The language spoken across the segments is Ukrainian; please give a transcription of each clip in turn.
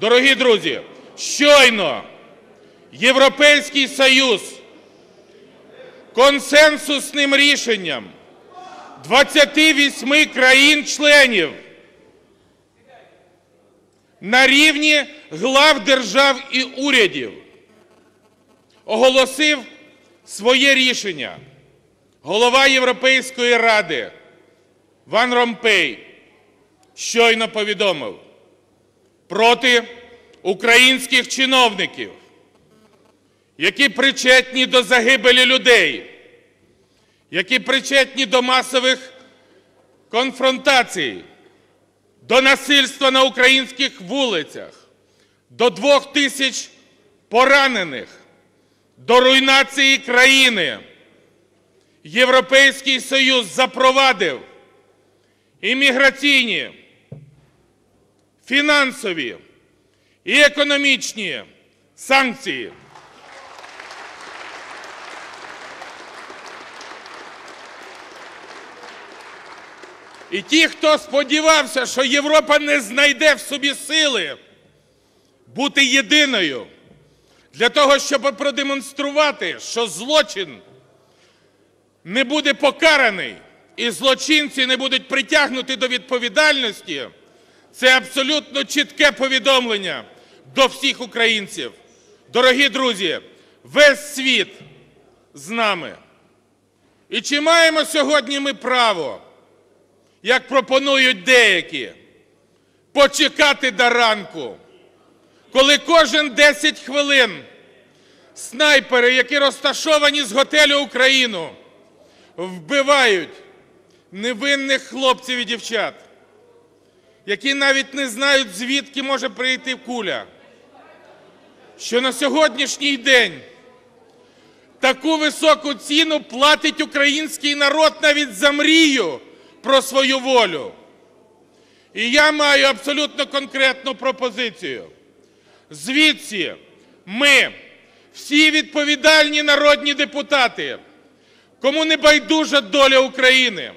Дорогі друзі, щойно Європейський Союз консенсусним рішенням 28 країн-членів на рівні глав держав і урядів оголосив своє рішення. Голова Європейської ради Ван Ромпей щойно повідомив проти українських чиновників, які причетні до загибелі людей, які причетні до масових конфронтацій, до насильства на українських вулицях, до двох тисяч поранених, до руйнації країни. Європейський Союз запровадив імміграційні, фінансові і економічні санкції. І ті, хто сподівався, що Європа не знайде в собі сили бути єдиною для того, щоб продемонструвати, що злочин не буде покараний і злочинці не будуть притягнуті до відповідальності, це абсолютно чітке повідомлення до всіх українців. Дорогі друзі, весь світ з нами. І чи маємо сьогодні ми право, як пропонують деякі, почекати до ранку, коли кожен 10 хвилин снайпери, які розташовані з готелю Україну, вбивають невинних хлопців і дівчат, які навіть не знають, звідки може прийти куля. Що на сьогоднішній день таку високу ціну платить український народ навіть за мрію про свою волю. І я маю абсолютно конкретну пропозицію. Звідси ми, всі відповідальні народні депутати, кому не байдужа доля України,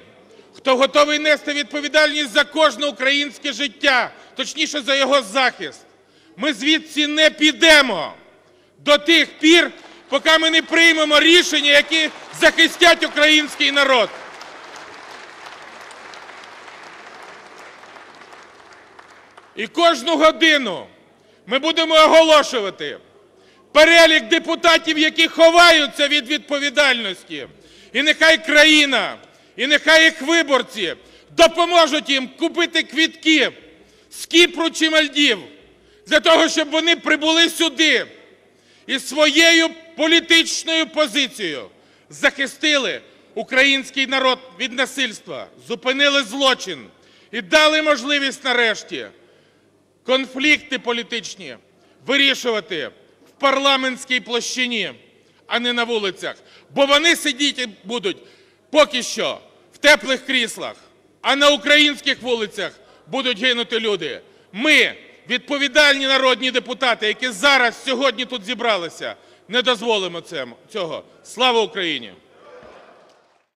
хто готовий нести відповідальність за кожне українське життя, точніше за його захист, ми звідси не підемо до тих пір, поки ми не приймемо рішення, які захистять український народ. І кожну годину ми будемо оголошувати перелік депутатів, які ховаються від відповідальності. І нехай країна, і нехай їх виборці допоможуть їм купити квітки з Кіпру чи Мальдів для того, щоб вони прибули сюди і своєю політичною позицією захистили український народ від насильства, зупинили злочин і дали можливість нарешті конфлікти політичні вирішувати в парламентській площині, а не на вулицях. Бо вони сидіти будуть поки що теплих кріслах, а на українських вулицях будуть гинути люди. Ми, відповідальні народні депутати, які зараз сьогодні тут зібралися, не дозволимо цього. Слава Україні!